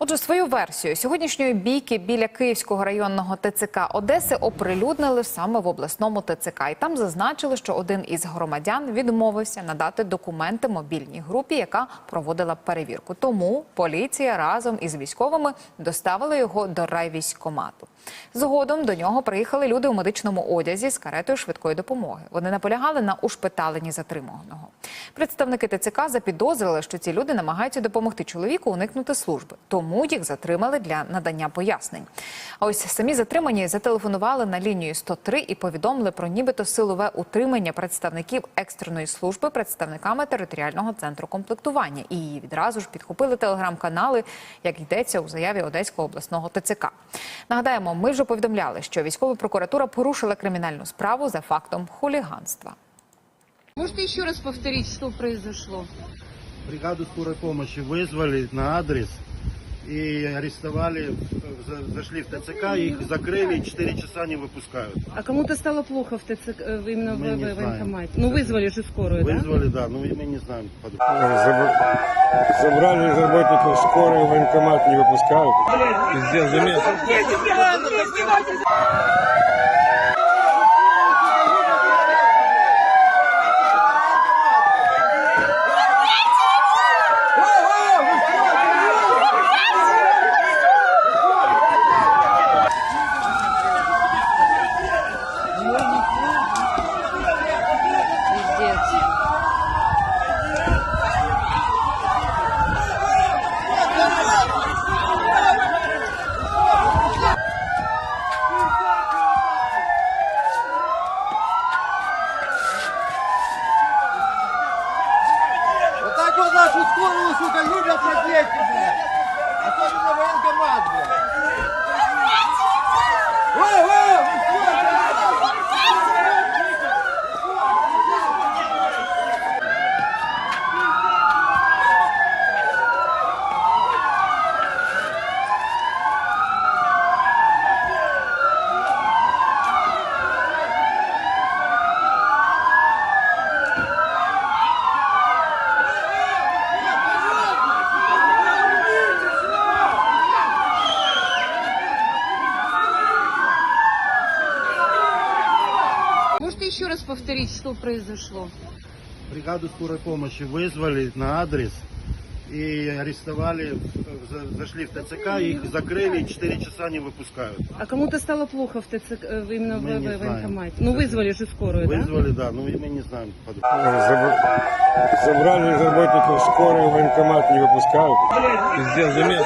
Отже, свою версію сьогоднішньої бійки біля Київського районного ТЦК Одеси оприлюднили саме в обласному ТЦК. І там зазначили, що один із громадян відмовився надати документи мобільній групі, яка проводила перевірку. Тому поліція разом із військовими доставила його до райвійськкомату. Згодом до нього приїхали люди у медичному одязі з каретою швидкої допомоги. Вони наполягали на ушпиталенні затриманого. Представники ТЦК запідозрили, що ці люди намагаються допомогти чоловіку уникнути служби, тому їх затримали для надання пояснень. А ось самі затримані зателефонували на лінію 103 і повідомили про нібито силове утримання представників екстреної служби представниками територіального центру комплектування. І її відразу ж підхопили телеграм-канали, як йдеться у заяві Одеського обласного ТЦК. Нагадаємо, ми вже повідомляли, що військова прокуратура порушила кримінальну справу за фактом хуліганства. Можете еще раз повторить, что произошло? Бригаду скорой помощи вызвали на адрес и арестовали, за- зашли в ТЦК, их закрыли, 4 часа не выпускают. А кому-то стало плохо в ТЦК, э, в- именно Мы в, не в знаем. военкомате? Ну, вызвали же скорую, да? Вызвали, да, но мы не знаем. подробно. Заб- Забрали из работников скорой, в военкомат не выпускают. Пиздец, замес. любят проклейки, блядь. Особенно военкомат, блядь. Еще раз повторить, что произошло? Бригаду скорой помощи вызвали на адрес и арестовали, за- зашли в ТЦК, их закрыли, 4 часа не выпускают. А кому-то стало плохо в ТЦК, э, в- именно в, Мы в знаем. военкомате? Ну, вызвали же скорую, да? Вызвали, да, но мы не знаем. Забрали работников скорой, в военкомат не выпускают. Пиздец, замес.